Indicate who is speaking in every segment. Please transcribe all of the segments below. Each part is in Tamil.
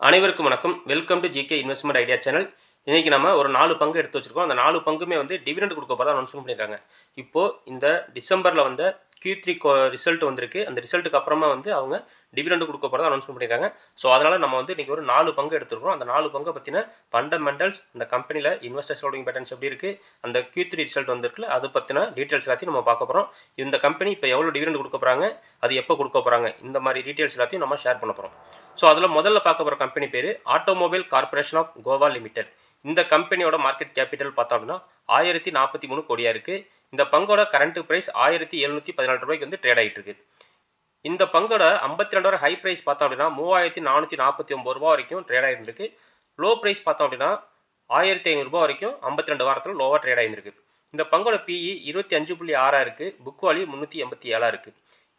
Speaker 1: அனைவருக்கும் வணக்கம். Welcome to GK investment idea channel இன்னைக்கு நம்ம ஒரு நாலு பங்கு எடுத்து வச்சிருக்கோம். அந்த நாலு பங்குமே வந்து டிவிடெண்ட் கொடுக்க போகிறதா அனௌன்ஸ்மெண்ட் பண்ணியிருக்காங்க இப்போ இந்த டிசம்பரில் வந்த க்யூ த்ரீ ரிசல்ட் வந்திருக்கு. அந்த ரிசல்ட்டுக்கு அப்புறமா வந்து அவங்க டிவிடெண்ட் கொடுக்க போகிறதா அனௌன்ஸ் பண்ணியிருக்காங்க ஸோ அதனால் நம்ம வந்து இன்றைக்கி ஒரு நாலு பங்கு எடுத்துருக்கோம் அந்த நாலு பங்கை பற்றின ஃபண்டமெண்டல்ஸ் அந்த கம்பெனியில் இன்வெஸ்டர்ஸ் ஹோல்டிங் பேட்டர்ன்ஸ் எப்படி இருக்குது அந்த க்யூ த்ரீ ரிசல்ட் வந்திருக்குல்ல அதை பற்றின டீட்டெயில்ஸ் எல்லாத்தையும் நம்ம பார்க்க போகிறோம் இந்த கம்பெனி இப்போ எவ்வளோ டிவிடெண்ட் கொடுக்க போகிறாங்க அது எப்போ கொடுக்க போகிறாங்க இந்த மாதிரி டீட்டெயில்ஸ் எல்லாத்தையும் நம்ம ஷேர் பண்ண போகிறோம் ஸோ அதில் முதல்ல பார்க்க போகிற கம்பெனி பேர் automobile corporation of Goa limited இந்த கம்பெனியோட மார்க்கெட் கேபிட்டல் பார்த்தோம் அப்படின்னா ஆயிரத்தி நாற்பத்தி மூணு கோடியாக இருக்குது இந்த பங்கோட கரண்ட் பிரைஸ் ஆயிரத்தி எழுநூத்தி பதினாலு ரூபாய்க்கு வந்து ட்ரேட் ஆகிட்டு இருக்கு. இந்த பங்கோட ஐம்பத்தி ரெண்டாயிரம் ஹை பிரைஸ் பார்த்தோம் அப்படின்னா மூவாயிரத்தி நானூற்றி நாற்பத்தி ஒம்பது ரூபா வரைக்கும் ட்ரேட் ஆகிட்டு லோ பிரைஸ் பார்த்தோம் அப்படின்னா ஆயிரத்தி ஐநூறுரூபா வரைக்கும் ஐம்பத்தி ரெண்டு வாரத்தில் லோவாக ட்ரேட் ஆகிருக்கு இந்த பங்கோட பிஇ இருபத்தி அஞ்சு புள்ளி ஆறாக இருக்கு. புக் வாலி முந்நூற்றி எண்பத்தி ஏழா இருக்கு.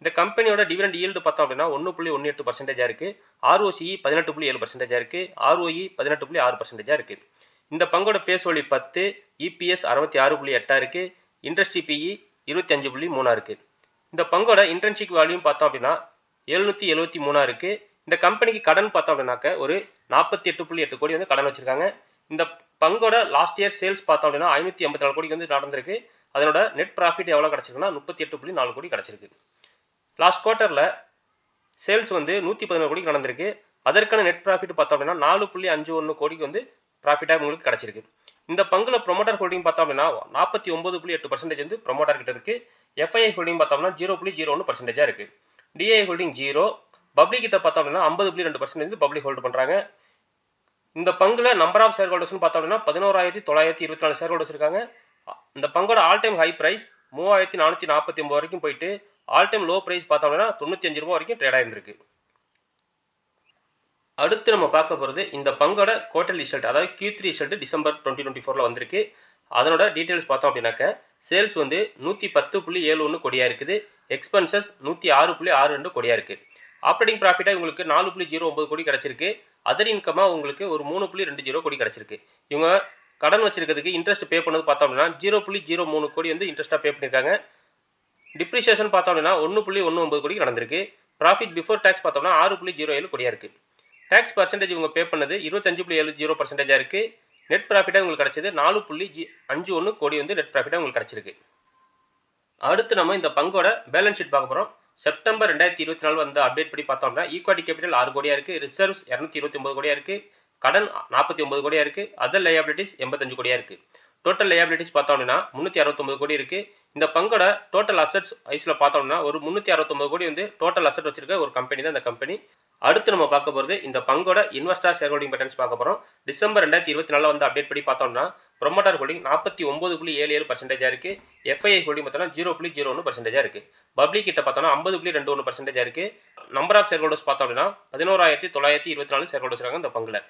Speaker 1: இந்த கம்பெனியோட டிவிடெண்ட் ஈல்டு பார்த்தோம் அப்படின்னா ஒன்று புள்ளி ஒன்று எட்டு பர்சன்டேஜாக இருக்கு. ஆர்ஓசிஇ பதினெட்டு புள்ளி ஏழு பர்சன்டேஜாக இருக்கு. ஆர்ஓஇ பதினெட்டு புள்ளி ஆறு பர்சன்டேஜாக இருக்கு. இந்த பங்கோட ஃபேஸ் வழி பத்து இபிஎஸ் அறுபத்தி ஆறு புள்ளி எட்டாக இருக்குது இண்டஸ்ட்ரி பிஇ இருபத்தி அஞ்சு புள்ளி மூணாக இருக்குது இந்த பங்கோட இன்டர்ன்ஷிப் வேல்யூன்னு பார்த்தோம் அப்படின்னா எழுநூற்றி எழுபத்தி மூணாக இருக்குது இந்த கம்பெனிக்கு கடன் பார்த்தோம் அப்படின்னாக்க ஒரு நாற்பத்தி எட்டு புள்ளி எட்டு கோடி வந்து கடன் வச்சுருக்காங்க. இந்த பங்கோட லாஸ்ட் இயர் சேல்ஸ் பார்த்தோம் அப்படின்னா ஐநூற்றி ஐம்பத்தி நாலு கோடிக்கு வந்து நடந்திருக்கு. அதனோட நெட் ப்ராஃபிட் எவ்வளோ கிடச்சிருக்குன்னா முப்பத்தி எட்டு புள்ளி நாலு கோடி கிடச்சிருக்கு. லாஸ்ட் குவார்ட்டரில் சேல்ஸ் வந்து நூற்றி பதினோரு கோடிக்கு நடந்திருக்கு. அதற்கான நெட் ப்ராஃபிட் பார்த்தோம் அப்படின்னா நாலு புள்ளி அஞ்சு ஒன்று கோடிக்கு வந்து ப்ராஃபிட்டாக உங்களுக்கு கிடச்சிருக்கு. இந்த பங்குல ப்ரொமோட்டர் ஹோல்டிங் பார்த்தோம் அப்படின்னா நாற்பத்தி ஒன்பது புள்ளி எட்டு பர்சன்டேஜ் வந்து ப்ரொமோட்டர் கிட்ட இருக்கு. எஃப்ஐஐ ஹோல்டிங் பார்த்தோம்னா ஜீரோ புள்ளி ஜீரோ ஒன்று பர்சன்டேஜாக இருக்கு. டிஐ ஹோல்டிங் ஜீரோ பப்ளிக் கிட்ட பார்த்தோம் அப்படின்னா ஐம்பது புள்ளி ரெண்டு பர்சன்டேஜ் பப்ளிக் ஹோல்டு பண்ணுறாங்க இந்த பங்குல நம்பர் ஆஃப் ஷேர் ஹோல்டர்ஸ்னு பார்த்தோம் அப்படின்னா பதினோராயிரத்தி தொள்ளாயிரத்தி இருபத்தி நாலு ஷேர் ஹோல்டர்ஸ் இருக்காங்க. இந்த பங்கோட ஆல் டைம் ஹை பிரைஸ் மூவாயிரத்தி நானூற்றி நாற்பத்தி ஒம்பது வரைக்கும் போயிட்டு ஆல் டைம் லோ பிரைஸ் பார்த்தோம் அப்படின்னா தொண்ணூற்றி அஞ்சு ரூபா வரைக்கும் ட்ரேட் ஆயிருந்திருக்கு. அடுத்து நம்ம பார்க்க போகிறது இந்த பங்கோட குவார்டர் ரிசல்ட் அதாவது Q three result December twenty twenty ஃபோரில் வந்திருக்கு. அதனோட டீட்டெயில்ஸ் பார்த்தோம் அப்படின்னாக்க சேல்ஸ் வந்து நூற்றி பத்து புள்ளி ஏழு ஒன்று கொடியாக இருக்குது. எக்ஸ்பென்சஸ் நூற்றி ஆறு புள்ளி ஆறு ரெண்டு கொடியாக இருக்குது ஆப்ரேட்டிங் ப்ராஃபிட்டாக உங்களுக்கு நாலு புள்ளி ஜீரோ ஒம்பது கோடி கிடச்சிருக்கு. அதர் இன்கமாக உங்களுக்கு ஒரு மூணு புள்ளி ரெண்டு ஜீரோ கோடி கிடச்சிருக்கு. இவங்க கடன் வச்சிருக்கிறதுக்கு இன்ட்ரெஸ்ட் பே பண்ணது பார்த்தோம் அப்படின்னா ஜீரோ புள்ளி ஜீரோ மூணு கோடி வந்து இன்ட்ரெஸ்ட்டாக பே பண்ணியிருக்காங்க டிப்ரிசியேஷன் பார்த்தோம் அப்படின்னா ஒன்று புள்ளி ஒன்று ஒம்பது கோடி நடந்திருக்கு. ப்ராஃபிட் பிஃபோர் டேக்ஸ் பார்த்தோம்னா ஆறு புள்ளி ஜீரோ ஏழு கோடியாக இருக்குது டேக்ஸ் பர்சன்டேஜ் இவங்க பே பண்ணது இருபத்தஞ்சு புள்ளி ஏழு ஜீரோ பர்சன்டேஜாக இருக்குது நெட் ப்ராஃபிட்டாக உங்களுக்கு கிடச்சது நாலு புள்ளி ஜி அஞ்சு ஒன்று கோடி வந்து நெட் ப்ராஃபிட்டாக உங்களுக்கு கிடச்சிருக்கு. அடுத்து நம்ம இந்த பங்கோட பேலன்ஸ் ஷீட் பார்க்க போகிறோம் செப்டம்பர் ரெண்டாயிரத்தி இருபத்தி நாலு வந்து அப்டேட் படி பார்த்தோம்னா ஈக்வாட்டி கேபிட்டல் ஆறு கோடியாக இருக்குது ரிசர்வ்ஸ் இரநூத்தி இருபத்தி ஒன்பது கோடியாக இருக்குது கடன் நாற்பத்தி ஒம்பது கோடியாக இருக்குது அதர் லையாபிலிட்டிஸ் எண்பத்தஞ்சு கோடியாக இருக்குது டோட்டல் லையாபிலிட்டிஸ் பார்த்தோம் அப்படின்னா முந்நூற்றி அறுபத்தொம்பது கோடி இருக்குது இந்த பங்கோட டோட்டல் அசட்ஸ் வயசில் பார்த்தோம்னா ஒரு முந்நூற்றி அறுபத்தொம்பது கோடி வந்து டோட்டல் அசட் வச்சிருக்க ஒரு கம்பெனி தான் இந்த கம்பெனி அடுத்து நம்ம பார்க்க போகிறது இந்த பங்கோட இன்வெஸ்டர் ஷேர் ஹோல்டிங் பேட்டர்ன்ஸ் பார்க்க போகிறோம் டிசம்பர் ரெண்டாயிரத்தி இருபத்தி நாலில் வந்து அப்டேட் படி பார்த்தோம்னா ப்ரொமோட்டர் ஹோல்டிங் நாற்பத்தி ஒம்பது புள்ளி ஏழு ஏழு பர்சன்டேஜாக இருக்குது எஃப்ஐஐ ஹோல்டிங் பார்த்தோம்னா ஜீரோ புள்ளி ஜீரோ ஒன்று பர்சன்டேஜாக இருக்குது பப்ளிக் கிட்ட பார்த்தோம்னா ஐம்பது புள்ளி ரெண்டு ஒன்று பர்சன்டேஜாக இருக்குது நம்பர் ஆஃப் ஷேர் ஹோல்டர்ஸ் பார்த்தோம் அப்படின்னா பதினோராயிரத்தி தொள்ளாயிரத்தி இருபத்தி நாலு ஷேர் ஹோல்டர்ஸ் இருக்காங்க இந்த பங்கில்.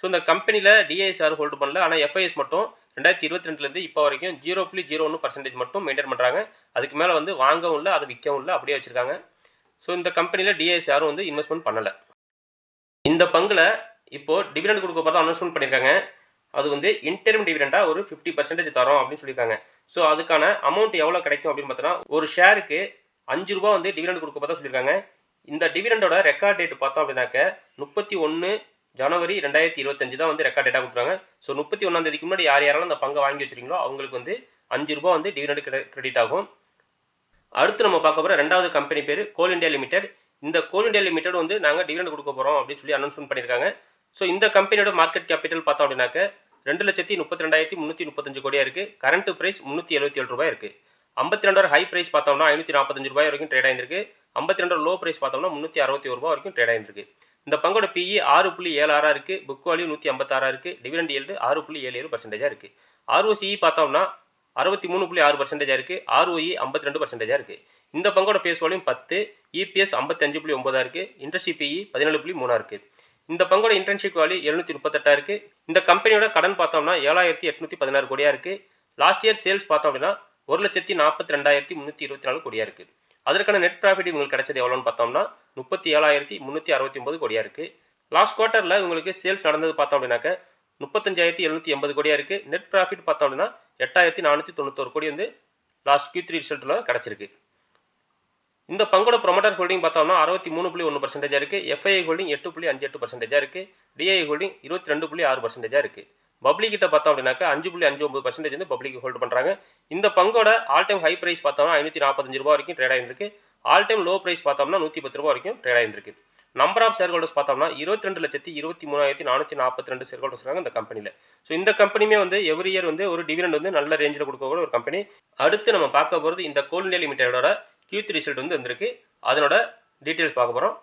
Speaker 1: ஸோ இந்த கம்பெனியில் டிஐஎஸ்ஆர் ஹோல்டு பண்ணல. ஆனால் எஃப்ஐஎஸ் மட்டும் ரெண்டாயிரத்தி இருபத்தி ரெண்டுலேருந்து இப்போ வரைக்கும் ஜீரோ புள்ளி ஜீரோ ஒன்று பர்சன்டேஜ் மட்டும் மெயின்டைன் பண்ணுறாங்க அதுக்கு மேலே வந்து வாங்கவும் இல்லை அதை விற்கவும் இல்லை அப்படியே வச்சுருக்காங்க. ஸோ இந்த கம்பெனியில் டிஐஎஸ் யாரும் வந்து இன்வெஸ்ட்மெண்ட் பண்ணலை. இந்த பங்கில் இப்போ டிவிடெண்ட் கொடுக்க போகிறதா அனௌன்ஸ்மெண்ட் பண்ணியிருக்காங்க அது வந்து இன்டர்ம் டிவிடெண்டாக ஒரு ஃபிஃப்டி பர்சன்டேஜ் தரோம் அப்படின்னு சொல்லியிருக்காங்க. ஸோ அதுக்கான அமௌண்ட் எவ்வளோ கிடைக்கும் அப்படின்னு பார்த்தோன்னா ஒரு ஷேருக்கு அஞ்சு ரூபா வந்து டிவிடெண்ட் கொடுக்க பார்த்தா சொல்லியிருக்காங்க. இந்த டிவிடெண்டோட ரெக்கார்ட் டேட் பார்த்தோம் அப்படின்னாக்க முப்பத்தி ஒன்று ஜனவரி ரெண்டாயிரத்தி இருபத்தஞ்சு தான் வந்து ரெக்கார்ட் டேட்டாக கொடுக்குறாங்க ஸோ முப்பத்தி ஒன்றாம் தேதிக்கு முன்னாடி யார் யாரெல்லாம் அந்த பங்கை வாங்கி வச்சிருக்கீங்களோ அவங்களுக்கு வந்து அஞ்சு ரூபா வந்து டிவிடெண்ட் கிரெடிட் ஆகும். அடுத்து நம்ம பார்க்க போகிற ரெண்டாவது கம்பெனி பேர் கோல் இந்தியா லிமிடெட் இந்த கோல் இண்டியா லிமிடெட் வந்து நாங்கள் டிவிடெண்ட் கொடுக்க போகிறோம் அப்படின்னு சொல்லி அனௌன்ஸ்மெண்ட் பண்ணியிருக்காங்க ஸோ இந்த கம்பெனியோட மார்க்கெட் கேபிட்டல் பார்த்தோம் அப்படின்னாக்க ரெண்டு லட்சத்தி முப்பத்தி ரெண்டாயிரத்தி முந்நூற்றி முப்பத்தஞ்சு கோடியாக இருக்குது கரண்ட் ப்ரைஸ் முந்நூற்றி எழுபத்தி ஏழு ரூபாய் இருக்குது ஐம்பத்தி ரெண்டு ஹை ப்ரைஸ் பார்த்தோம்னா ஐநூற்றி நாற்பத்தஞ்சு ரூபாய் வரைக்கும் ட்ரேட் ஆயிருந்திருக்கு. ஐம்பத்தி ரெண்டாயிரம் லோ ப்ரைஸ் பார்த்தோம்னா முந்நூற்றி அறுபத்தி ஒரு ரூபாய் வரைக்கும் ட்ரேட் ஆயிருந்திருக்கு. இந்த பங்கோட பிஇ ஆறு புள்ளி ஏழு ஆறா இருக்குது புக் வேல்யூ நூற்றி ஐம்பத்தாறா இருக்குது டிவிடெண்ட் ஏழு ஆறு புள்ளி ஏழு ஏழு பர்சன்டேஜாக இருக்குது ஆர்ஓசிஇ பார்த்தோம்னா அறுபத்தி மூணு புள்ளி ஆறு பர்சன்டேஜாக இருக்குது ஆர்ஓஇ ஐம்பத்தி ரெண்டு பர்சன்டேஜாக இருக்குது இந்த பங்கோட ஃபேஸ் வால்யூம் பத்து இபிஎஸ் ஐம்பத்தஞ்சு புள்ளி ஒன்பதாக இருக்குது இண்டஸ்ட்ரி பிஇ பதினேழு புள்ளி மூணாக இருக்குது இந்த பங்கோட இன்டர்ன்ஷிப் வேல்யூ எழுநூற்றி முப்பத்தெட்டாக இருக்குது இந்த கம்பெனியோட கடன் பார்த்தோம்னா ஏழாயிரத்தி எட்நூற்றி பதினாறு கோடியாக இருக்குது லாஸ்ட் இயர் சேல்ஸ் பார்த்தோம் அப்படின்னா ஒரு லட்சத்தி நாற்பத்தி ரெண்டாயிரத்தி முந்நூற்றி இருபத்தி நாலு கோடியாக இருக்குது அதற்கான நெட் ப்ராஃபிட் உங்களுக்கு கிடைச்சது எவ்வளோன்னு பார்த்தோம்னா முப்பத்தி ஏழாயிரத்தி முந்நூற்றி அறுபத்தி ஒம்பது கோடியாக இருக்குது லாஸ்ட் குவார்ட்டரில் உங்களுக்கு சேல்ஸ் நடந்தது பார்த்தோம் அப்படின்னாக்க முப்பத்தஞ்சாயிரத்தி எழுநூற்றி எண்பது கோடியாக இருக்குது நெட் ப்ராஃபிட் பார்த்தோம் அப்படின்னா எட்டாயிரத்தி நானூற்றி தொண்ணூத்தொரு கோடி வந்து லாஸ்ட் கியூ த்ரீ ரிசல்ட்டில் கிடச்சிருக்கு. இந்த பங்கோட ப்ரொமோட்டர் ஹோல்டிங் பார்த்தோம்னா அறுபத்தி மூணு புள்ளி ஒன்று பர்சன்டேஜாக இருக்குது எஃப்ஐஐ ஹோல்டிங் எட்டு புள்ளி அஞ்சு எட்டு பர்சன்டேஜாக இருக்குது டிஐ ஹோல்டிங் இருபத்தி ரெண்டு புள்ளி ஆறு பர்சன்டேஜாக இருக்குது பப்ளிக் கிட்ட பார்த்தோம் அப்படின்னாக்கா அஞ்சு புள்ளி அஞ்சு ஒன்பது பர்சன்டேஜ் வந்து பப்ளிக் ஹோல்டு பண்ணுறாங்க இந்த பங்கோட ஆல் டைம் ஹை பிரைஸ் பார்த்தோம்னா ஐநூற்றி நாற்பத்தஞ்சு ரூபா வரைக்கும் ட்ரேட் ஆகிருக்கு ஆல் டைம் லோ பிரைஸ் பார்த்தோம்னா நூற்றி பத்து ரூபா வரைக்கும் ட்ரேட் ஆகிருக்கு நம்பர் ஆஃப் ஷேர் ஹோல்டர்ஸ் பார்த்தோம்னா இருபத்தி ரெண்டு லட்சத்தி இருபத்தி மூணாயிரத்தி நானூற்றி நாற்பத்தி ரெண்டு ஷேர் ஹோல்டர்ஸ் இருக்காங்க இந்த கம்பெனியில் ஸோ இந்த கம்பெனியுமே வந்து எவ்ரி இயர் வந்து ஒரு டிவிடெண்ட் வந்து நல்ல ரேஞ்சில் கொடுக்கக்கூடிய ஒரு கம்பெனி அடுத்து நம்ம பார்க்க போகிறது இந்த கோல் இந்தியா லிமிடெடோட கியூத் ரிசல்ட் வந்து வந்திருக்கு. அதனோட டீட்டெயில்ஸ் பார்க்க போகிறோம்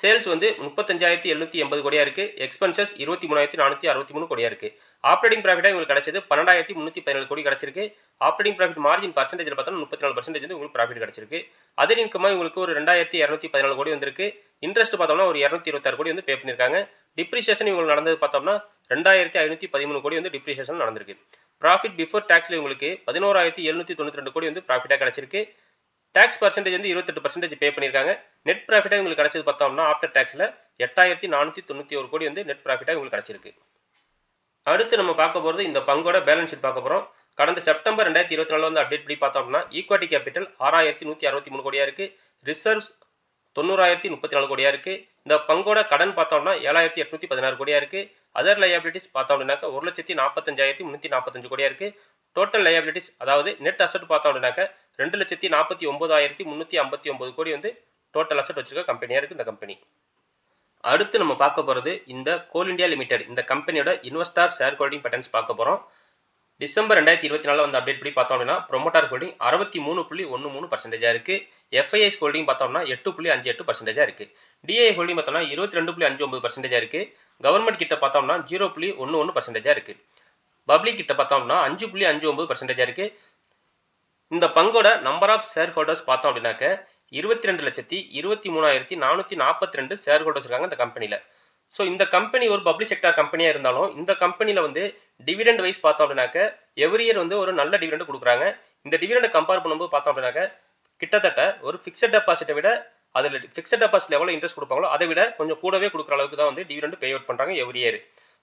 Speaker 1: சேல்ஸ் வந்து முப்பத்தஞ்சாயிரத்தி எழுநூத்தி எண்பது கோடியா இருக்கு எக்ஸ்பென்சஸ் இருபத்தி மூணாயிரத்தி நானூற்றி அறுபத்தி மூணு கோடியா இருக்கு ஆப்ரேட்டிங் ப்ராஃபிட்டாக உங்களுக்கு கிடைச்சது பன்னெண்டாயிரத்தி முந்நூற்றி பதினேழு கோடி கிடைச்சிருக்கு. ஆப்ரேட்டிங் ப்ராஃபிட் மார்ஜின் பர்சன்டேஜில் பார்த்தா முப்பத்தி நாலு பர்சன்டேஜ் வந்து உங்களுக்கு ப்ராஃபிட் கிடைச்சிருக்கு. அதர் இன்கமாக உங்களுக்கு ஒரு ரெண்டாயிரத்தி இரநூத்தி பதினாலு கோடி வந்திருக்கு. இன்ட்ரெஸ்ட் பார்த்தோம்னா ஒரு இரநூத்தி இருபத்தாறு கோடி வந்து பே பண்ணியிருக்காங்க. டிப்ரிசியேஷன் இவங்களுக்கு நடந்தது பார்த்தோம்னா ரெண்டாயிரத்தி ஐநூற்றி பதிமூணு கோடி வந்து டிப்ரிசியேஷன் நடந்திருக்கு. ப்ராஃபிட் பிஃபோர் டேக்ஸில் உங்களுக்கு பதினோராயிரத்தி எழுநூற்றி தொண்ணூற்றி ரெண்டு கோடி வந்து ப்ராஃபிட்டாக கிடைச்சிருக்கு. டேக்ஸ் பர்சன்டேஜ் வந்து இருபத்தெட்டு பர்சன்டேஜ் பே பண்ணியிருக்காங்க. நெட் ப்ராஃபிட்டாக உங்களுக்கு கிடச்சது பார்த்தோம்னா ஆஃப்டர் டேக்ஸில் எட்டாயிரத்தி நானூற்றி தொண்ணூற்றி ஒரு கோடி வந்து நெட் ப்ராஃபிட்டாக உங்களுக்கு கிடச்சிருக்கு. அடுத்து நம்ம பார்க்க போகிறது இந்த பங்கோட பேலன்ஸ் ஷீட் பார்க்க போகிறோம் கடந்த செப்டம்பர் ரெண்டாயிரத்தி இருபத்தி நாலு வந்து அப்டேட் பண்ணி பார்த்தோம்னா ஈக்வாட்டி கேபிட்டல் ஆறாயிரத்தி நூற்றி அறுபத்தி மூணு கோடியாக இருக்குது ரிசர்வ்ஸ் தொண்ணூறாயிரத்தி முப்பத்தி நாலு கோடியாக இருக்குது இந்த பங்கோட கடன் பார்த்தோம்னா ஏழாயிரத்தி எட்நூற்றி பதினாறு கோடியாக இருக்குது அதர் லயபிலிட்டிஸ் பார்த்தோம் அப்படின்னாக்க ஒரு லட்சத்தி நாற்பத்தஞ்சாயிரத்தி முந்நூற்றி நாற்பத்தஞ்சு கோடியாக இருக்குது டோட்டல் லயபிலிட்டிஸ் அதாவது நெட் அசட் பார்த்தோம் அப்படின்னாக்க ரெண்டு லட்சத்தி நாற்பத்தி ஒன்பதாயிரத்தி முந்நூற்றி ஐம்பத்தி ஒன்பது கோடி வந்து டோட்டல் அசட் வச்சிருக்க கம்பெனியாக இருக்குது இந்த கம்பெனி அடுத்து நம்ம பார்க்க போகிறது இந்த கோல் இந்தியா லிமிடெட் இந்த கம்பெனியோட இன்வெஸ்டார் ஷேர் ஹோல்டிங் பேட்டர்ன்ஸ் பார்க்க போகிறோம் டிசம்பர் ரெண்டாயிரத்தி இருபத்தி நாலில் வந்து அப்டேட் படி பார்த்தோம் அப்படின்னா ப்ரொமோட்டார் ஹோல்டிங் அறுபத்தி மூணு புள்ளி ஒன்று மூணு பர்சன்டேஜாக இருக்குது எஃப்ஐஎஸ் ஹோல்டிங் பார்த்தோம்னா எட்டு புள்ளி அஞ்சு எட்டு பர்சன்டேஜாக இருக்குது டிஐ ஹோல்டிங் பார்த்தோம்னா இருபத்தி ரெண்டு புள்ளி அஞ்சு ஒம்பது பர்சன்டேஜாக இருக்குது கவர்மெண்ட் கிட்ட பார்த்தோம்னா ஜீரோ புள்ளி ஒன்று ஒன்று பர்சன்டேஜாக இருக்குது பப்ளிக் கிட்ட பார்த்தோம்னா அஞ்சு புள்ளி அஞ்சு ஒன்பது பர்சன்டேஜாக இருக்குது இந்த பங்கோட நம்பர் ஆஃப் ஷேர் ஹோல்டர்ஸ் பார்த்தோம் அப்படின்னாக்க இருபத்தி ரெண்டு லட்சத்தி இருபத்தி மூணாயிரத்தி நானூற்றி நாற்பத்தி ரெண்டு ஷேர் ஹோல்டர்ஸ் இருக்காங்க இந்த கம்பெனியில் ஸோ இந்த கம்பெனி ஒரு பப்ளிக் செக்டார் கம்பெனியாக இருந்தாலும் இந்த கம்பெனியில் வந்து டிவிடெண்ட் வைஸ் பார்த்தோம் அப்படின்னாக்க எவ்ரி இயர் வந்து ஒரு நல்ல டிவிடெண்ட் கொடுக்குறாங்க. இந்த டிவிடெண்டை கம்பேர் பண்ணும்போது பார்த்தோம் அப்படின்னாக்க கிட்டத்தட்ட ஒரு ஃபிக்ஸட் டெபாசிட்டை விட அதில் ஃபிக்ஸட் டெபாசிட் எவ்வளோ இன்ட்ரெஸ்ட் கொடுப்பாங்களோ அதை விட கொஞ்சம் கூடவே கொடுக்குற அளவுக்கு தான் வந்து டிவிடெண்ட் பே அவுட் பண்ணுறாங்க எவ்ரி இயர்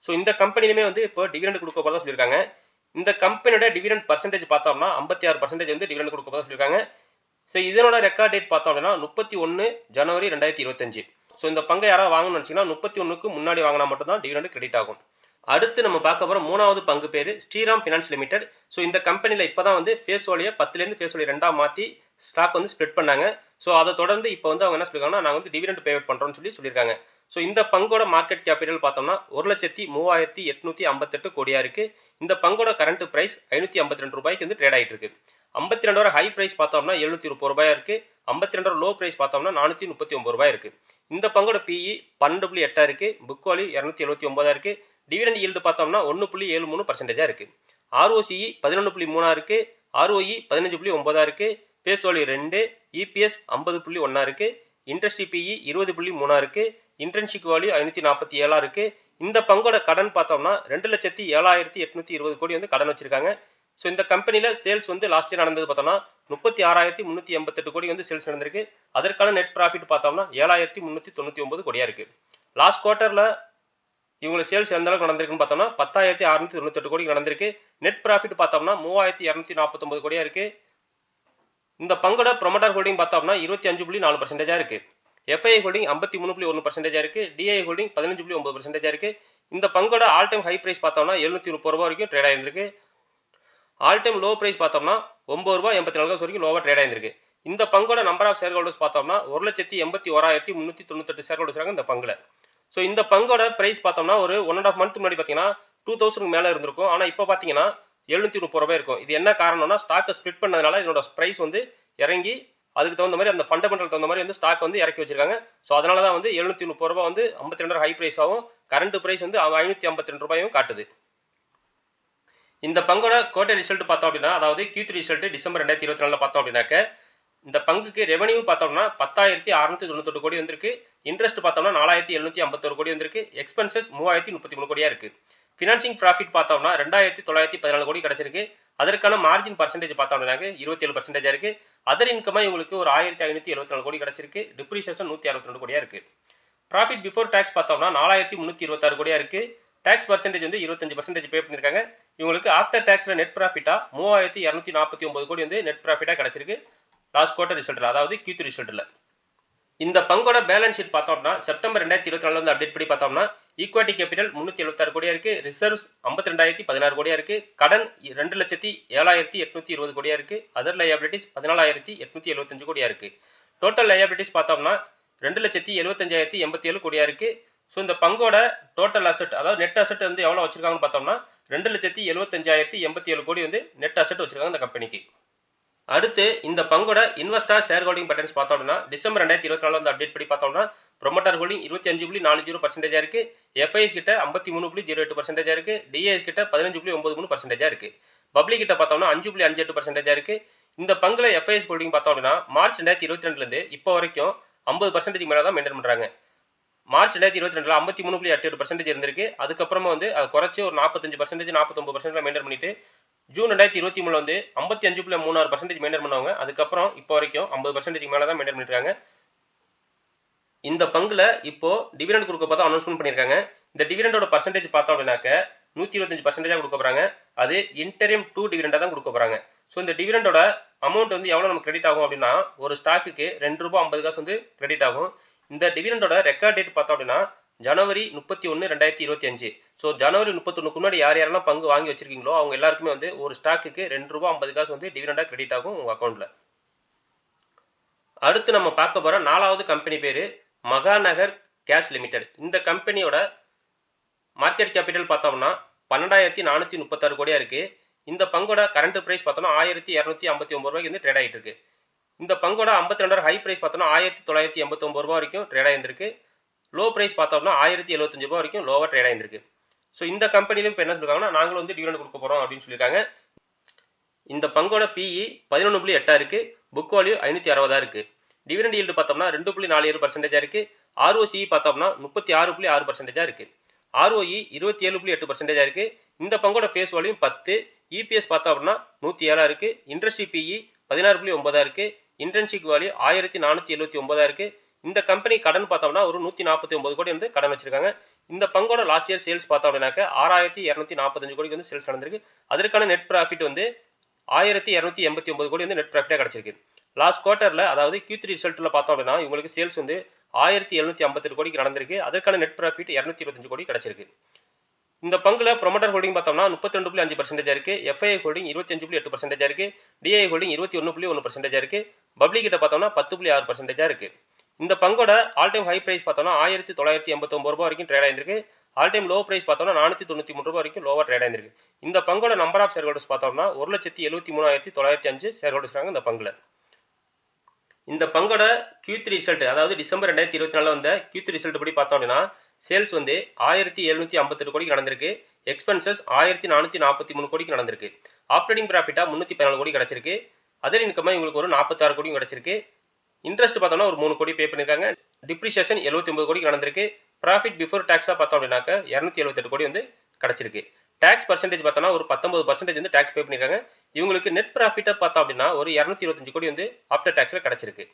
Speaker 1: ஸோ இந்த கம்பெனிலுமே வந்து இப்போ டிவிடெண்ட் கொடுக்க போகிறதா சொல்லியிருக்காங்க. இந்த கம்பெனியோட டிவிடெண்ட் பர்சன்டேஜ் பார்த்தோம்னா ஐம்பத்தி ஆறு பர்சன்டேஜ் வந்து டிவிடெண்ட் கொடுக்க சொல்லியிருக்காங்க. ஸோ இதனோட ரெக்கார்ட் டேட் பார்த்தோம் அப்படின்னா முப்பத்தி ஒன்று ஜனவரி ரெண்டாயிரத்தி இருபத்தஞ்சு ஸோ இந்த பங்கை யாராவது வாங்கணும்னு நினச்சிங்கன்னா முப்பத்தி ஒன்றுக்கு முன்னாடி வாங்கினா மட்டும் தான் டிவிடெண்ட் கிரெடிட் ஆகும். அடுத்து நம்ம பார்க்க போகிற மூணாவது பங்கு பேர் ஸ்ரீராம் ஃபினான்ஸ் லிமிடெட் ஸோ இந்த கம்பெனியில் இப்போ தான் வந்து ஃபேஸ் வழியை பத்துலேருந்து ஃபேஸ் வழி ரெண்டாக மாற்றி ஸ்டாக் வந்து ஸ்ப்ளிட் பண்ணாங்க. ஸோ அதை தொடர்ந்து இப்போ வந்து அவங்க என்ன சொல்லியிருக்காங்கன்னா நாங்கள் வந்து டிவிடெண்ட் பேமெண்ட் பண்ணுறோம்னு சொல்லி சொல்லியிருக்காங்க. ஸோ இந்த பங்கோட மார்க்கெட் கேபிட்டல் பார்த்தோம்னா ஒரு லட்சத்தி மூவாயிரத்தி எட்நூற்றி ஐம்பத்தெட்டு கோடியாக இருக்குது இந்த பங்கோட கரண்ட் ப்ரைஸ் ஐநூற்றி ஐம்பத்தி ரெண்டு ரூபாய்க்கு வந்து ட்ரேட் ஆகிட்டு இருக்கு ஐம்பத்தி ரெண்டு ஹை ப்ரைஸ் பார்த்தோம்னா எழுநூத்தி முப்பது ரூபாயா இருக்கு. ஐம்பத்தி ரெண்டு லோ ப்ரைஸ் பார்த்தோம்னா நானூற்றி முப்பத்தி ஒன்பது ரூபாய் இருக்கு. இந்த பங்கோட பிஇ பன்னெண்டு புள்ளி எட்டா இருக்கு. புக் வாலி இரநூத்தி எழுபத்தி ஒன்பதா இருக்கு. டிவிடெண்ட் ஈல்டு பார்த்தோம்னா ஒன்று புள்ளி ஏழு மூணு பர்சன்டேஜா இருக்கு. ஆர்ஓசிஇ பதினொன்று புள்ளி மூணா இருக்கு. ஆர்ஓஇ பதினஞ்சு புள்ளி ஒன்பதா இருக்கு. பேஸ் ரெண்டு. இபிஎஸ் ஐம்பது புள்ளி ஒன்னா இருக்கு. இண்டஸ்ட்ரி பிஇ இருபது புள்ளி மூணா இருக்கு. இன்டர்ன்ஷிப் வேல்யூ ஐநூற்றி நாற்பத்தி ஏழா இருக்கு. இந்த பங்கோட கடன் பார்த்தோம்னா ரெண்டு லட்சத்தி ஏழாயிரத்தி எட்நூத்தி இருபது கோடி வந்து கடன் வச்சிருக்காங்க. ஸோ இந்த கம்பெனியில் சேல்ஸ் வந்து லாஸ்ட் இயர் நடந்தது பார்த்தோம்னா முப்பத்தி ஆறாயிரத்தி முந்நூற்றி எண்பத்தெட்டு கோடி வந்து சேல்ஸ் நடந்திருக்கு. அதற்கான நெட் ப்ராஃபிட் பார்த்தோம்னா ஏழாயிரத்தி முந்நூற்றி தொண்ணூற்றி ஒன்பது கோடியாக இருக்குது லாஸ்ட் குவார்ட்டரில் இவங்களுக்கு சேல்ஸ் எந்த அளவுக்கு நடந்திருக்குன்னு பார்த்தோம்னா பத்தாயிரத்தி அறுநூத்தி தொண்ணூத்தெட்டு கோடி நடந்திருக்கு. நெட் ப்ராஃபிட் பார்த்தோம்னா மூவாயிரத்தி இரநூத்தி நாற்பத்தொம்பது கோடியாக இருக்குது இந்த பங்கோட ப்ரொமோட்டர் ஹோல்டிங் பார்த்தோம்னா இருபத்தி அஞ்சு புள்ளி நாலு பர்சன்டேஜாக இருக்குது எஃப்ஐ ஹோல்டிங் ஐம்பத்தி மூணு புள்ளி ஒன்று பர்சன்டேஜாக இருக்குது டிஐ ஹோல்டிங் பதினஞ்சு புள்ளி ஒன்பது பர்சன்டேஜாக இருக்குது இந்த பங்கோட ஆல் டைம் ஹை ப்ரைஸ் பார்த்தோம்னா எழுநூற்றி முப்பது ரூபா வரைக்கும் ட்ரேட் ஆயிருந்திருக்கு. ஆல் டைம் லோ ப்ரைஸ் பார்த்தோம்னா ஒம்பது ரூபா எண்பத்தி நாலு காசு வரைக்கும் லோவாக ட்ரேட் ஆயிருந்திருக்கு. இந்த பங்கோட நம்பர் ஆஃப் ஷேர் ஹோல்டர்ஸ் பார்த்தோம்னா ஒரு லட்சத்தி எண்பத்தி ஓராயிரத்தி முந்நூற்றி தொண்ணூத்தெட்டு ஷேர் ஹோல்டர்ஸ் இருக்காங்க இந்த பங்கில். ஸோ இந்த பங்கோட ப்ரைஸ் பார்த்தோம்னா ஒரு ஒன் அண்ட் ஆஃப் மந்த் முன்னாடி பார்த்தீங்கன்னா டூ தௌசண்ட் மேலே இருந்திருக்கும். ஆனால் இப்போ பார்த்தீங்கன்னா எழுநூற்றி முப்பது ரூபாய் இருக்கும். இது என்ன காரணம்னா ஸ்டாக்கை ஸ்ப்ளிட் பண்ணதுனால இதோட ப்ரைஸ் வந்து இறங்கி அதுக்கு தகுந்த மாதிரி அந்த ஃபண்டமெண்டல் தகுந்த மாதிரி வந்து ஸ்டாக் வந்து இறக்கி வச்சிருக்காங்க. ஸோ அதனால தான் வந்து எழுநூற்றி முப்பது ரூபா வந்து ஐம்பத்தி ரெண்டு ஹை ப்ரைஸ் ஆகும் கரண்ட் ப்ரைஸ் வந்து ஐநூற்றி ஐம்பத்தி ரெண்டு ரூபாயும் காட்டுது. இந்த பங்கோட கோட்டை ரிசல்ட் பார்த்தோம் அப்படின்னா அதாவது Q3 ரிசல்ட் டிசம்பர் ரெண்டாயிரத்தி இருபத்தி நாலில் பார்த்தோம் அப்படின்னாக்க இந்த பங்குக்கு ரெவன்யூ பார்த்தோம்னா பத்தாயிரத்தி அறுநூத்தி தொண்ணூத்தெட்டு கோடி வந்திருக்கு. இன்ட்ரெஸ்ட் பார்த்தோம்னா நாலாயிரத்தி எழுநூத்தி ஐம்பத்தொரு கோடி வந்திருக்கு. எக்ஸ்பென்சஸ் மூவாயிரத்தி முப்பத்தி மூணு கோடியா இருக்கு. ஃபினான்சிங் ப்ராஃபிட் பார்த்தோம்னா ரெண்டாயிரத்தி தொள்ளாயிரத்தி பதினாலு கோடி கிடைச்சிருக்கு. அதற்கான மார்ஜின் பர்சன்டேஜ் பார்த்தோம்னாக்க இருபத்தி ஏழு பர்சன்டேஜா இருக்குது அதர் இன்கமாக இவங்களுக்கு ஒரு ஆயிரத்தி ஐநூற்றி எழுபத்தி நாலு கோடி கிடச்சிருக்கு. டிப்ரிஷியேஷன் நூற்றி அறுபத்தி ரெண்டு இருக்குது ப்ராஃபிட் பிஃபோர் டேக்ஸ் பார்த்தோம்னா நாலாயிரத்தி முந்நூற்றி இருபத்தாறு கோடியா இருக்குது டேக்ஸ் பர்சன்டேஜ் வந்து இருபத்தஞ்சு பர்சன்டேஜ் பே பண்ணியிருக்காங்க இவங்களுக்கு ஆஃப்டர் டேக்ஸில் நெட் ப்ராஃபிட்டாக மூவாயிரத்தி இரநூத்தி நாற்பத்தி ஒம்பது கோடி வந்து நெட் ப்ராஃபிட்டாக கிடைச்சிருக்கு. லாஸ்ட் குவார்ட்டர் ரிசல்ட்டில் அதாவது கியூத்து ரிசல்ட்டில் இந்த பங்கோட பேலன்ஸ் ஷீட் பார்த்தோம்னா செப்டம்பர் ரெண்டாயிரத்தி இருபத்தி நாலு வந்து அப்டேட் பண்ணி பார்த்தோம்னா ஈக்வாட்டி கேபிட்டல் முந்நூற்றி எழுபத்தாறு கோடியா இருக்குது ரிசர்வ்ஸ் ஐம்பத்தி ரெண்டாயிரத்தி பதினாறு கோடியாக இருக்குது கடன் ரெண்டு லட்சத்தி ஏழாயிரத்தி எட்நூத்தி இருபது கோடியாக இருக்குது அதர் லயபிலிட்டிஸ் பதினாலாயிரத்தி எட்நூற்றி எழுபத்தஞ்சு கோடியாக இருக்குது டோட்டல் லயபிலிட்டிஸ் பார்த்தோம்னா ரெண்டு லட்சத்தி எழுபத்தஞ்சாயிரத்தி எண்பத்தி ஏழு கோடியாக இருக்குது ஸோ இந்த பங்கோட டோட்டல் அசெட் அதாவது நெட் அசெட் வந்து எவ்வளோ வச்சுருக்காங்கன்னு பார்த்தோம்னா ரெண்டு லட்சத்தி எழுபத்தஞ்சாயிரத்தி எண்பத்தி ஏழு கோடி வந்து நெட் அசெட் வச்சுருக்காங்க இந்த கம்பெனிக்கு அடுத்து இந்த பங்கோட இன்வெஸ்டர் ஷேர் ஹோல்டிங் பட்டன்ஸ் பார்த்தோம்னா டிசம்பர் ரெண்டாயிரத்தி இருபத்தி நாலு வந்து அப்டேட் படி பார்த்தோம்னா ப்ரொமோட்டர் ஹோல்டிங் இருபத்தி அஞ்சு புள்ளி நாலு ஜீரோ பர்சன்டேஜாக இருக்கு. எஃப்ஐஎஸ் கிட்ட ஐம்பத்தி மூணு புள்ளி ஜீரோ எட்டு பர்சன்டேஜாக இருக்கு. டிஏஎஸ் கிட்ட பதினஞ்சு புள்ளி ஒன்பது மூணு பர்சன்டேஜாக இருக்கு. பப்ளிக் கிட்ட பார்த்தோம்னா அஞ்சு புள்ளி அஞ்சு எட்டு பர்சன்டேஜாக இருக்கு. இந்த பங்குல எஃப்ஐஎஸ் ஹோல்டிங் பார்த்தோம் அப்படின்னா மார்ச் ரெண்டாயிரத்தி இருபத்தி ரெண்டுலேருந்து இப்போ வரைக்கும் ஐம்பது பர்சன்டேஜ் மேலே தான் மெயின்டைன் பண்ணுறாங்க மார்ச் ரெண்டாயிரத்தி இருபத்தி ரெண்டில் ஐம்பத்தி மூணு புள்ளி எட்டு எட்டு பர்சன்டேஜ் இருந்திருக்கு. அதுக்கப்புறமா வந்து அதை குறைச்சி ஒரு நாற்பத்தஞ்சு பர்சன்டேஜ் நாற்பத்தொம்பது பர்சன்டேஜ் மெயின்டைன் பண்ணிட்டு ஜூன் ரெண்டாயிரத்தி இருபத்தி மூணுல வந்து ஐம்பத்தி அஞ்சு புள்ளி மூணாறு பர்சன்டேஜ் மெயின்டைன் பண்ணுவாங்க. அதுக்கப்புறம் இப்போ வரைக்கும் ஐம்பது பர்சன்டேஜ் மேலே தான் மெயின்டைன் பண்ணிருக்காங்க இந்த பங்குல இப்போ டிவிடெண்ட் கொடுக்க பார்த்தா அனௌன்ஸ்மெண்ட் பண்ணியிருக்காங்க இந்த டிவிடெண்டோட பர்சன்டேஜ் பார்த்தோம் அப்படின்னாக்க நூற்றி இருபத்தஞ்சு பர்சன்டேஜாக கொடுக்க போறாங்க. அது இன்டரியம் டூ டிவிடெண்டாக தான் கொடுக்க போறாங்க. ஸோ இந்த டிவிடெண்டோட அமௌண்ட் வந்து எவ்வளோ நமக்கு கிரெடிட் ஆகும் அப்படின்னா ஒரு ஸ்டாக்குக்கு ரெண்டு ரூபாய் ஐம்பது காசு வந்து கிரெடிட் ஆகும். இந்த டிவிடெண்டோட ரெக்கார்ட் டேட் பார்த்தோம் அப்படின்னா ஜனவரி முப்பத்தி ஒன்று ரெண்டாயிரத்தி இருபத்தி அஞ்சு. ஸோ ஜனவரி முப்பத்தொன்னுக்கு முன்னாடி யார் யாரெல்லாம் பங்கு வாங்கி வச்சிருக்கீங்களோ அவங்க எல்லாருக்குமே வந்து ஒரு ஸ்டாக்குக்கு ரெண்டு ரூபா ஐம்பது காசு வந்து டிவிடெண்டாக கிரெடிட் ஆகும் உங்கள் அக்கௌண்ட்டில் அடுத்து நம்ம பார்க்க போகிற நாலாவது கம்பெனி பேர் மகாநகர் கேஸ் லிமிடெட். இந்த கம்பெனியோட மார்க்கெட் கேபிட்டல் பார்த்தோம்னா பன்னெண்டாயிரத்தி நானூற்றி முப்பத்தாறு கோடியாக இருக்குது இந்த பங்கோட கரண்ட் ப்ரைஸ் பார்த்தோம்னா ஆயிரத்தி இரநூத்தி ஐம்பத்தி ஒம்பது ரூபாய்க்கு வந்து ட்ரேட் ஆகிட்டு இருக்கு. இந்த பங்கோட ஐம்பத்தி ரெண்டாயிரம் ஹை ப்ரைஸ் பார்த்தோம்னா ஆயிரத்தி தொள்ளாயிரத்தி எண்பத்தொம்பது ரூபா வரைக்கும் ட்ரேட் ஆகிருந்திருக்கு லோ ப்ரைஸ் பார்த்தோம்னா ஆயிரத்தி எழுபத்தஞ்சு ரூபா வரைக்கும் லோவாக ட்ரேட் ஆகிருந்திருக்கு ஸோ இந்த கம்பெனிலையும் இப்போ என்ன சொல்லியிருக்காங்கன்னா நாங்களும் வந்து டிவிடன் கொடுக்க போகிறோம் அப்படின்னு சொல்லியிருக்காங்க இந்த பங்கோட பிஇ பதினொன்று புள்ளி எட்டாக இருக்கு. புக் வேல்யூ ஐநூற்றி அறுபதாக இருக்குது டிவிடெண்ட் ஈல்டு பார்த்தோம்னா ரெண்டு புள்ளி நாலு ஏழு பர்சன்டேஜாக இருக்கு. ஆர்ஓசிஇ பார்த்தோம்னா முப்பத்தி ஆறு புள்ளி ஆறு பர்சன்டேஜாக இருக்கு. ஆர்ஓஇ இருபத்தி ஏழு புள்ளி எட்டு பர்சன்டேஜாக இருக்குது இந்த பங்கோட ஃபேஸ் வேல்யூ பத்து. இபிஎஸ் பார்த்தோம் அப்படின்னா நூற்றி ஏழா இருக்குது இண்டஸ்ட்ரி பிஇ பதினாறு புள்ளி ஒன்பதாக இருக்கு. இன்டர்ன்ஷிப் வேல்யூ ஆயிரத்தி நானூற்றி எழுபத்தி ஒன்பதாக இருக்குது இந்த கம்பெனி கடன் பார்த்தோம்னா ஒரு நூற்றி நாற்பத்தி ஒம்பது கோடி வந்து கடன் வச்சிருக்காங்க. இந்த பங்கோட லாஸ்ட் இயர் சேல்ஸ் பார்த்தோம் அப்படின்னாக்க ஆறாயிரத்தி இரநூத்தி நாற்பத்தஞ்சு கோடிக்கு வந்து சேல்ஸ் நடந்திருக்கு. அதற்கான நெட் ப்ராஃபிட் வந்து ஆயிரத்தி இரநூத்தி எண்பத்தி ஒன்பது கோடி வந்து நெட் ப்ராஃபிட்டாக கிடச்சிருக்கு. லாஸ்ட் குவார்ட்டரில் அதாவது கியூ த்ரீ ரிசல்ட்டில் பார்த்தோம் அப்படின்னா இவங்களுக்கு சேல்ஸ் வந்து ஆயிரத்தி எழுநூற்றி ஐம்பத்தெட்டு கோடிக்கு நடந்திருக்கு. அதற்கான நெட் ப்ராஃபிட் இரநூத்தி இருபத்தஞ்சு கோடி கிடச்சிருக்கு. இந்த பங்கில் ப்ரொமோட்டர் ஹோல்டிங் பார்த்தோம்னா முப்பத்தி ரெண்டு புள்ளி அஞ்சு பர்சன்டேஜ் இருக்குது எஃப்ஐ ஹோல்டிங் இருபத்தஞ்சு புள்ளி எட்டு பர்சன்டேஜ் இருக்கு. டிஐ ஹோல்டிங் இருபத்தி ஒன்று புள்ளி ஒன்று பர்சன்டேஜ் இருக்குது பப்ளிக் கிட்ட பார்த்தோம்னா பத்து புள்ளி ஆறு பர்சன்டேஜாக இருக்குது இந்த பங்கோட ஆல் டைம் ஹை ப்ரைஸ் பார்த்தோம்னா ஆயிரத்தி தொள்ளாயிரத்தி எண்பத்தொம்பது ரூபா வரைக்கும் ட்ரேட் ஆயிருந்திருக்கு ஆல் டைம் லோ ப்ரைஸ் பார்த்தோம்னா நானூற்றி தொண்ணூற்றி மூணு ரூபா வரைக்கும் லோவாக ட்ரேட் ஆயிருந்திருக்கு இந்த பங்கோட நம்பர் ஆஃப் ஷேர் ஹோல்டர்ஸ் பார்த்தோம்னா ஒரு லட்சத்தி எழுபத்தி மூணாயிரத்தி தொள்ளாயிரத்தி அஞ்சு ஷேர் ஹோல்டர்ஸ் இருக்காங்க இந்த பங்குல. இந்த பங்கோட Q3 ரிசல்ட் அதாவது டிசம்பர் ரெண்டாயிரத்தி இருபத்தி நாலில் வந்த Q3 ரிசல்ட் படி பார்த்தோம் அப்படின்னா சேல்ஸ் வந்து ஆயிரத்தி எழுநூத்தி ஐம்பத்தெட்டு கோடிக்கு நடந்திருக்கு. எக்ஸ்பென்சஸ் ஆயிரத்தி நானூற்றி நாற்பத்தி மூணு கோடிக்கு நடந்திருக்கு. ஆப்ரேட்டிங் ப்ராஃபிட்டாக முந்நூற்றி பதினாலு கோடி கிடச்சிருக்கு. அதர் இன்கமாக இவங்களுக்கு ஒரு நாற்பத்தாறு கோடியும் கிடச்சிருக்கு. இன்ட்ரெஸ்ட் பார்த்தோம்னா ஒரு மூணு கோடி பே பண்ணியிருக்காங்க டிப்ரிஷியேஷன் எழுபத்தி ஒம்பது கோடிக்கு நடந்திருக்கு. ப்ராஃபிட் பிஃபோர் டேக்ஸாக பார்த்தோம் அப்படின்னாக்க இரநூத்தி எழுபத்தெட்டு கோடி வந்து கிடச்சிருக்கு. டேக்ஸ் பர்சன்டேஜ் பார்த்தோம்னா ஒரு பத்தொம்பது பர்சன்டேஜ் வந்து டேக்ஸ் பே பண்ணியிருக்காங்க இவங்களுக்கு நெட் ப்ராஃபிட்டை பார்த்தோம் அப்படின்னா ஒரு இரநூத்தி இருபத்தஞ்சு கோடி வந்து ஆஃப்டர் டேக்ஸில் கிடச்சிருக்கு.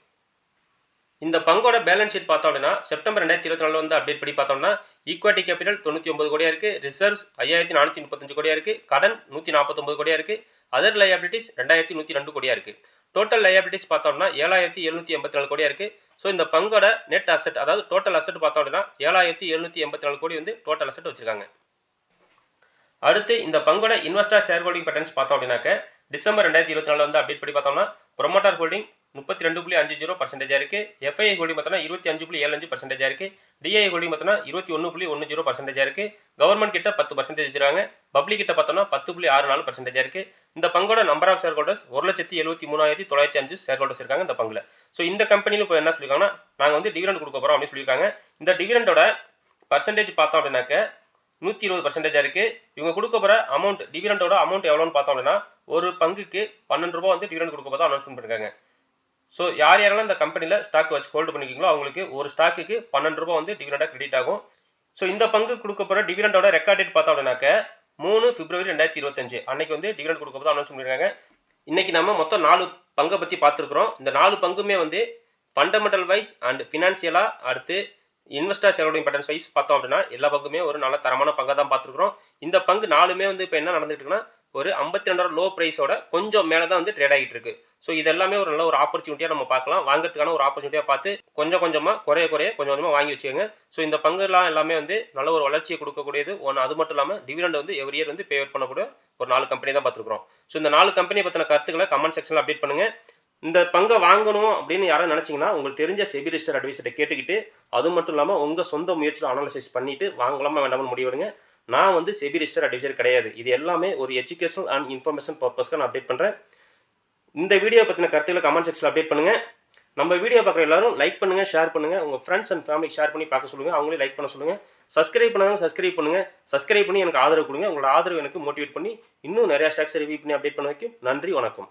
Speaker 1: இந்த பங்கோட பேலன்ஸ் ஷீட் பார்த்தோம் அப்படின்னா செப்டம்பர் ரெண்டாயிரத்தி இருபத்தி நாலு வந்து அப்டேட் படி பார்த்தோம்னா ஈக்வாட்டி கேபிட்டல் தொண்ணூற்றி ஒன்பது கோடியாக இருக்குது ரிசர்வ்ஸ் ஐயாயிரத்தி நானூற்றி முப்பத்தஞ்சு கோடியாக இருக்குது கடன் நூற்றி நாற்பத்தொம்பது கோடியாக இருக்குது அதர் லயபிலிட்டிஸ் ரெண்டாயிரத்தி நூற்றி ரெண்டு கோடியாக இருக்குது டோட்டல் லயபிலிட்டிஸ் பார்த்தோம்னா ஏழாயிரத்தி எழுநூற்றி எண்பத்தி நாலு கோடியாக இருக்குது ஸோ இந்த பங்கோட நெட் அசெட் அதாவது டோட்டல் அசெட் பார்த்தோம் அப்படின்னா ஏழாயிரத்தி எழுநூற்றி எண்பத்தி நாலு கோடி வந்து டோட்டல் அசெட் வச்சிருக்காங்க. அடுத்து இந்த பங்கோட இன்வெஸ்டர் ஷேர் ஹோல்டிங் பேட்டர்ன்ஸ் பார்த்தோம் அப்படின்னாக்க டிசம்பர் ரெண்டாயிரத்தி இருபத்தி நாலு வந்து அப்டேட் படி பார்த்தோம்னா ப்ரொமோட்டர் ஹோல்டிங் முப்பத்தி ரெண்டு புள்ளி அஞ்சு ஜீரோ பர்சன்டேஜ் இருக்கு. எஃப்ஐ ஹோல்டிங் பார்த்தோம்னா இருபத்தி அஞ்சு புள்ளி ஏழு அஞ்சு பர்சன்டேஜாக இருக்கு. டிஐ ஹோல்டிங் பார்த்தோம்னா இருபத்தி ஒன்று புள்ளி ஒன்று ஜீரோ பர்சன்டேஜா இருக்கு. கவர்மெண்ட் கிட்ட பத்து பர்சன்டேஜ் வச்சிருக்காங்க. பப்ளிக் கிட்ட பார்த்தோம்னா பத்து புள்ளி ஆறு நாலு பர்சன்டேஜாக இருக்கு. இந்த பங்கோட நம்பர் ஆஃப் ஷேர் ஹோல்டர்ஸ் ஒரு லட்சத்தி எழுபத்தி மூணாயிரத்தி தொள்ளாயிரத்தி அஞ்சு ஷேர் ஹோல்டர்ஸ் இருக்காங்க இந்த பங்குல. ஸோ இந்த கம்பெனியில் இப்போ என்ன சொல்லியிருக்காங்கன்னா நாங்கள் வந்து டிவிடெண்ட் கொடுக்க போகிறோம் அப்படின்னு சொல்லியிருக்காங்க இந்த டிவிடெண்டோட பர்சன்டேஜ் பார்த்தோம் அப்படின்னாக்க நூற்றி இருபது பர்சன்டேஜாக இருக்குது இவங்க கொடுக்க போகிற அமௌண்ட் டிவிடெண்டோட அமௌண்ட் எவ்வளோன்னு பார்த்தோம் அப்படின்னா ஒரு பங்குக்கு பன்னெண்டு ரூபா வந்து டிவிடெண்ட் கொடுக்க போதா அனௌன்ஸ்மெண்ட் பண்ணிருக்காங்க. ஸோ யார் யாரெல்லாம் இந்த கம்பெனியில் ஸ்டாக் வச்சு ஹோல்டு பண்ணிக்கிங்களோ அவங்களுக்கு ஒரு ஸ்டாக்குக்கு பன்னெண்டு ரூபா வந்து டிவிடெண்டாக கிரெடிட் ஆகும். ஸோ இந்த பங்கு கொடுக்க போகிற டிவிடெண்டோட ரெக்கார்ட் டேட் பார்த்தோம் அப்படின்னாக்க மூணு பிப்ரவரி ரெண்டாயிரத்தி இருபத்தஞ்சு. அன்னைக்கு வந்து டிவிடெண்ட் கொடுக்க போதும் அனௌன்ஸ் பண்ணியிருக்காங்க இன்னைக்கு நம்ம மொத்தம் நாலு பங்கை பற்றி பார்த்துருக்குறோம். இந்த நாலு பங்குமே வந்து ஃபண்டமெண்டல் வைஸ் அண்ட் ஃபினான்சியலாக அடுத்து இன்வெஸ்டர் ஷேரோட இம்பார்ட்டன்ஸ் வைஸ் பார்த்தோம் அப்படின்னா எல்லா பங்குமே ஒரு நல்ல தரமான பங்கை தான் பார்த்துருக்குறோம். இந்த பங்கு நாலுமே வந்து இப்போ என்ன நடந்துட்டு இருக்குன்னா ஒரு ஐம்பத்தி ரெண்டாயிரம் லோ ப்ரைஸோட கொஞ்சம் மேலே தான் வந்து ட்ரேட் ஆகிட்டு இருக்கு ஸோ இது எல்லாமே ஒரு நல்ல ஒரு ஆப்பர்ச்சுனிட்டியாக நம்ம பார்க்கலாம். வாங்குறதுக்கான ஒரு ஆப்பர்ச்சுனிட்டியாக பார்த்து கொஞ்சம் கொஞ்சமாக குறைய குறைய கொஞ்சம் கொஞ்சமாக வாங்கி வச்சுக்கோங்க. ஸோ இந்த பங்குலாம் எல்லாமே வந்து நல்ல ஒரு வளர்ச்சியை கொடுக்கக்கூடியது. ஒன்று அது மட்டும் இல்லாமல் டிவிடெண்ட் வந்து எவ்ரி இயர் வந்து பே பண்ணக்கூடிய ஒரு நாலு கம்பெனி தான் பார்த்துருக்குறோம். ஸோ இந்த நாலு கம்பெனியை பற்றின கருத்துக்களை கமெண்ட் செக்ஷனில் அப்டேட் பண்ணுங்க. இந்த பங்கை வாங்கணும் அப்படின்னு யாரும் நினச்சிங்கன்னா உங்களுக்கு தெரிஞ்ச செபி ரிஜிஸ்டர் அட்வைசர்கிட்ட கேட்டுக்கிட்டு அது மட்டும் இல்லாமல் உங்கள் சொந்த முயற்சியில் அனாலிசிஸ் பண்ணிட்டு வாங்கலாமா வேண்டாமல் முடிவெடுங்க நான் வந்து செபி ரிஜிஸ்டர் அட்வைசர் கிடையாது. இது எல்லாமே ஒரு எஜுகேஷனல் அண்ட் இன்ஃபர்மேஷன் பர்பஸ்க்காக நான் அப்டேட் பண்ணுறேன் இந்த வீடியோ பற்றின கருத்துக்களை கமெண்ட் செக்ஷனில் அப்டேட் பண்ணுங்கள் நம்ம வீடியோ பார்க்குற எல்லாரும் லைக் பண்ணுங்கள் ஷேர் பண்ணுங்கள் உங்கள் ஃப்ரெண்ட்ஸ் அண்ட் ஃபேமிலி ஷேர் பண்ணி பார்க்க சொல்லுங்கள் அவங்களே லைக் பண்ண சொல்லுங்கள் சப்ஸ்கிரைப் பண்ணாலும் சப்ஸ்கிரைப் பண்ணுங்கள் சப்ஸ்கிரைப் பண்ணி எனக்கு ஆதரவு கொடுங்க. உங்களோட ஆதரவு எனக்கு மோட்டிவேட் பண்ணி இன்னும் நிறையா ஸ்டாக்ஸ் ரிவ்யூ பண்ணி அப்டேட் பண்ண வைக்கும். நன்றி வணக்கம்.